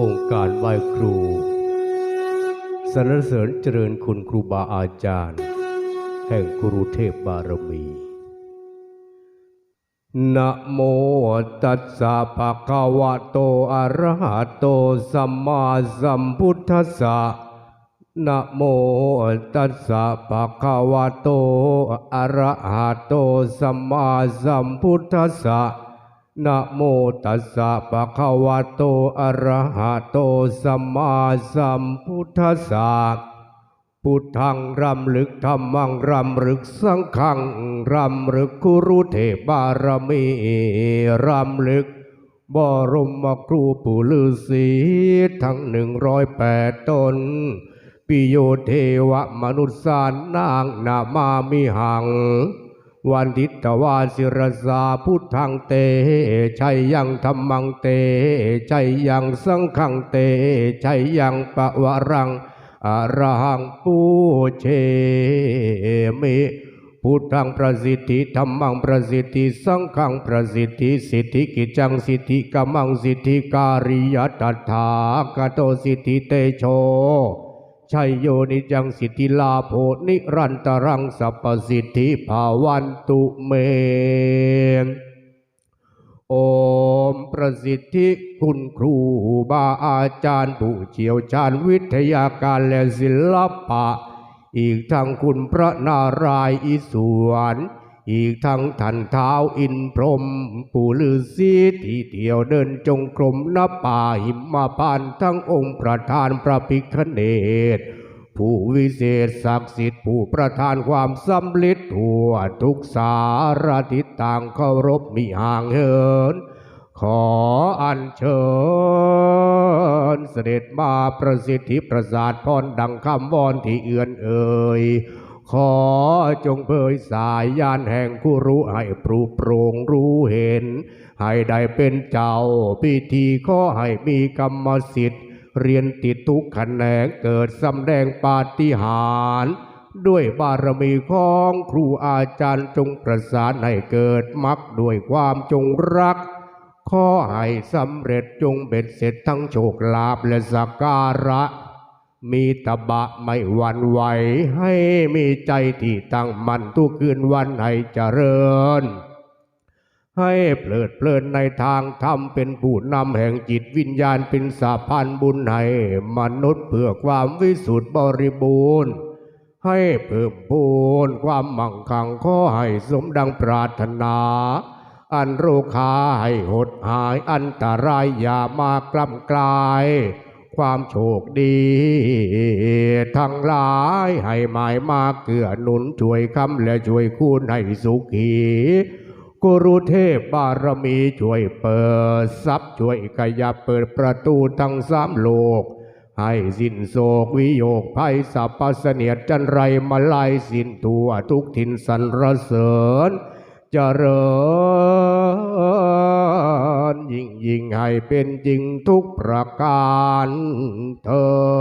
องค์การไหว้ครูสรรเสริญเจริญคุณครูบาอาจารย์ แห่งกรุเทพบารมีนะโมตัสสะภะคะวะโตอะระหะโตสัมมาสัมพุทธัสสะนะโมตัสสะภะคะวะโตอะระหะโตสัมมาสัมพุทธัสสะ นะโมตัสสะภะคะวะโตอะระหะโตสัมมาสัมพุทธัสสะพุทธังรำลึกธรรมังรำลึกสังฆังรำลึกคุรุเทบารมีรำลึกบรมครูปู่ฤาษีทั้งหนึ่งร้อยแปดตนปิโยเทวมนุษย์สานนางนามามิหัง วันทิตวาสิรสาพุทธังเตชัยยังธรรมังเตชัยยังสังฆังเตชัยยังปะวรังอรหังปูเชมิพุทธังประสิทธิธรรมังประสิทธิสังฆังประสิทธิสิทธิกิจังสิทธิกมังสิทธิการิยตัถากโตสิทธิเตโช ชัยโยนิจังสิทธิลาโภนิรันตรังสัพสิทธิภาวันตุเมโอมประสิทธิคุณครูบาอาจารย์ผู้เชี่ยวชาญวิทยาการและศิลปะ อีกทั้งคุณพระนารายณ์อิศวร อีกทั้งท่านเท้าอินพรหมปู่ฤาษีที่เที่ยวเดินจงกรมนป่าหิมาพานต์ทั้งองค์ประธานพระพิคเนตผู้วิเศษศักดิ์สิทธิ์ผู้ประทานความสำเร็จทั่วทุกสารทิศต่างเคารพมิห่างเหิน ขออัญเชิญเสด็จมาประสิทธิประสาทพรดังคำวอนที่เอื่อนเอ่ย ขอจงเผยสายยานแห่งผู้รู้ให้ปรูโปรงรู้เห็น ให้ได้เป็นเจ้าพิธีขอให้มีกรรมสิทธิ์ เรียนติดทุกขแขนงเกิดสำแดงปาฏิหาริย์ด้วยบารมีของครูอาจารย์จงประสานให้เกิดมรรคด้วยความจงรักขอให้สำเร็จจงเบ็ดเสร็จทั้งโชคลาภและสักการะ มีตบะไม่หวั่นไหวให้มีใจที่ตั้งมั่นทุกคืนวันให้เจริญ ให้เพลิดเพลินในทางธรรมเป็นผู้นำแห่งจิตวิญญาณเป็นสาพันบุญให้มนุษย์เพื่อความวิสุทธิบริบูรณ์ ให้เพิ่มพูนความมั่งคั่งขอให้สมดังปรารถนา อันโรคาให้หดหายอันตรายอย่ามากล้ำกลาย ความโชคดี ทั้งหลายให้หมายมาเกื้อหนุนช่วยคำและช่วยคูณให้สุขีกุรุเทพบารมีช่วยเปิดทรัพย์ช่วยขยับเปิดประตูทั้งสามโลก ให้สิ้นโศกวิโยคภัยสัพพเสนียดจันไรมาลายสิ้นตัวทุกทินสรรเสริญเจริญ ยิ่งให้เป็นจริงทุกประการเธอ